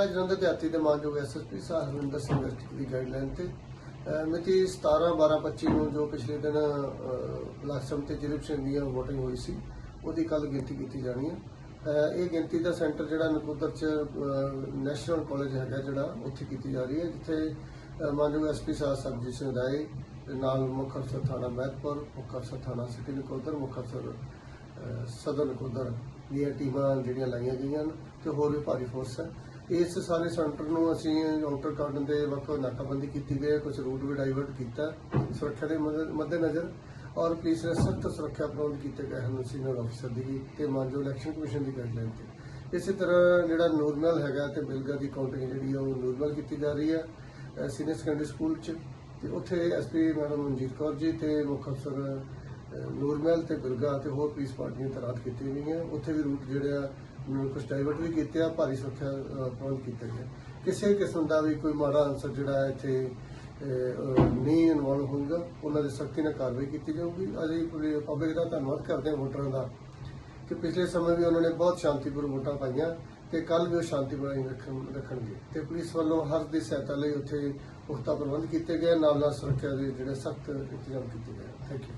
ਜ਼ਿਲ੍ਹਾ ਜਲੰਧਰ ਦੇ ਆਤੀ ਦੇ ਮਾਨਯੋਗ ਐਸਐਸਪੀ ਸਾਹਿਬ ਹਰਵਿੰਦਰ ਸਿੰਘ ਵਰਤੀ ਦੀ ਗਾਈਡਲਾਈਨ ਤੇ ਅਹ ਮਿਤੀ 17 12 25 ਨੂੰ ਜੋ ਪਿਛਲੇ ਦਿਨ ਅਹ, ਬਲਾਕ ਸਮਿਤੀ ਜ਼ਿਲ੍ਹੇ ਪਰਿਸ਼ਦ ਦੀਆਂ VOTING ਹੋਈ ਸੀ ਉਹਦੀ ਕੱਲ ਗਿਣਤੀ ਕੀਤੀ ਜਾਣੀ ਹੈ। ਅਹ, ਇਹ ਗਿਣਤੀ ਦਾ ਸੈਂਟਰ ਜਿਹੜਾ ਨਕੋਦਰ ਚ ਨੈਸ਼ਨਲ ਕਾਲਜ ਹੈਗਾ ਜਿਹੜਾ ਉੱਥੇ ਕੀਤੀ ਜਾ ਰਹੀ ਹੈ ਜਿੱਥੇ ਅਹ, ਮਾਨਯੋਗ ਐਸਪੀ ਸਾਹਿਬ ਸਰਬਜੀਤ ਸਿੰਘ ਰਾਏ ਦੇ ਨਾਲ ਮੁੱਖ ਅਫਸਰ ਥਾਣਾ ਮਹਿਤਪੁਰ ਮੁੱਖ ਅਫਸਰ ਥਾਣਾ ਸਿਟੀ ਨਕੋਦਰ ਮੁੱਖ ਅਫਸਰ ਅਹ ਸਦਰ ਨਕੋਦਰ ਦੀਆਂ ਟੀਮਾਂ ਜਿਹੜੀਆਂ ਲਾਈਆਂ ਗਈਆਂ ਹਨ ਤੇ ਹੋਰ ਵੀ ਭਾਰੀ ਫੋਰਸ ਹੈ। ਇਸ ਸਾਰੇ ਸੈਂਟਰ ਨੂੰ ਅਸੀਂ ਕਾਊਂਟਰ ਕਰਨ ਦੇ ਵੱਖ ਨਾਕਾਬੰਦੀ ਕੀਤੀ ਗਈ ਹੈ ਕੁਝ ਰੂਟ ਵੀ ਡਾਈਵਰਟ ਕੀਤਾ ਸੁਰੱਖਿਆ ਦੇ ਮੱਦੇਨਜ਼ਰ ਔਰ ਪੁਲਿਸ ਨੇ ਸਖਤ ਸੁਰੱਖਿਆ ਪ੍ਰਬੰਧ ਕੀਤੇ ਗਏ ਹਨ ਸੀਨੀਅਰ ਅਫਸਰ ਦੀ ਤੇ ਮਾਨਜੋ ਇਲੈਕਸ਼ਨ ਕਮਿਸ਼ਨ ਦੀ ਗਾਈਡਲਾਈਨ ਤੇ। ਇਸੇ ਤਰ੍ਹਾਂ ਜਿਹੜਾ ਨੂਰਮਲ ਹੈਗਾ ਤੇ ਬਿਲਗਾ ਦੀ ਕਾਊਂਟਿੰਗ ਜਿਹੜੀ ਆ, ਉਹ ਨੂਰਮਲ ਕੀਤੀ ਜਾ ਰਹੀ ਹੈ ਸੀਨੀਅਰ ਸੈਕੰਡਰੀ ਸਕੂਲ ਚ ਤੇ ਉੱਥੇ ਐਸਪੀ ਮੈਡਮ ਮਨਜੀਤ ਕੌਰ ਜੀ ਤੇ ਮੁੱਖ ਅਫਸਰ ਨੂਰਮਹਿਲ ਤੇ ਗੁਰਗਾ ਤੇ ਹੋਰ ਪੁਲਿਸ ਪਾਰਟੀਆਂ ਤੈਨਾਤ ਕੀਤੀਆਂ ਗਈਆਂ ਉੱਥੇ ਵੀ ਰੂਟ ਜਿਹੜੇ ਆ ਕੁਝ ਡਾਈਵਰਟ ਵੀ ਕੀਤੇ ਆ, ਭਾਰੀ ਸੁਰੱਖਿਆ ਪ੍ਰਬੰਧ ਕੀਤੇ ਗਏ ਕਿਸੇ ਕਿਸਮ ਦਾ ਵੀ ਕੋਈ ਮਾੜਾ ਅਨਸਰ ਜਿਹੜਾ ਇੱਥੇ ਨਹੀਂ ਇਨਵੋਲਵ ਹੋਊਗਾ। ਉਹਨਾਂ ਦੇ ਸਖਤੀ ਨਾਲ ਕਾਰਵਾਈ ਕੀਤੀ ਜਾਊਗੀ। ਅਸੀਂ ਪਬਲਿਕ ਦਾ ਧੰਨਵਾਦ ਕਰਦੇ ਹਾਂ ਵੋਟਰਾਂ ਦਾ ਕਿ ਪਿਛਲੇ ਸਮੇਂ ਵੀ ਉਹਨਾਂ ਨੇ ਬਹੁਤ ਸ਼ਾਂਤੀਪੂਰਨ ਵੋਟਾਂ ਪਾਈਆਂ ਤੇ ਕੱਲ ਵੀ ਉਹ ਸ਼ਾਂਤੀ ਬਣਾਈ ਰੱਖਣ, ਰੱਖਣਗੇ। ਤੇ ਪੁਲਿਸ ਵੱਲੋਂ ਹਰ ਦੀ ਸਹਾਇਤਾ ਲਈ ਉੱਥੇ ਪੁਖਤਾ ਪ੍ਰਬੰਧ ਕੀਤੇ ਗਏ। ਨਾਲ ਨਾਲ ਸੁਰੱਖਿਆ ਦੇ ਜਿਹੜੇ ਸਖਤ ਇੰਤਜ਼ਾਮ ਕੀਤੇ ਗਏ। Thank you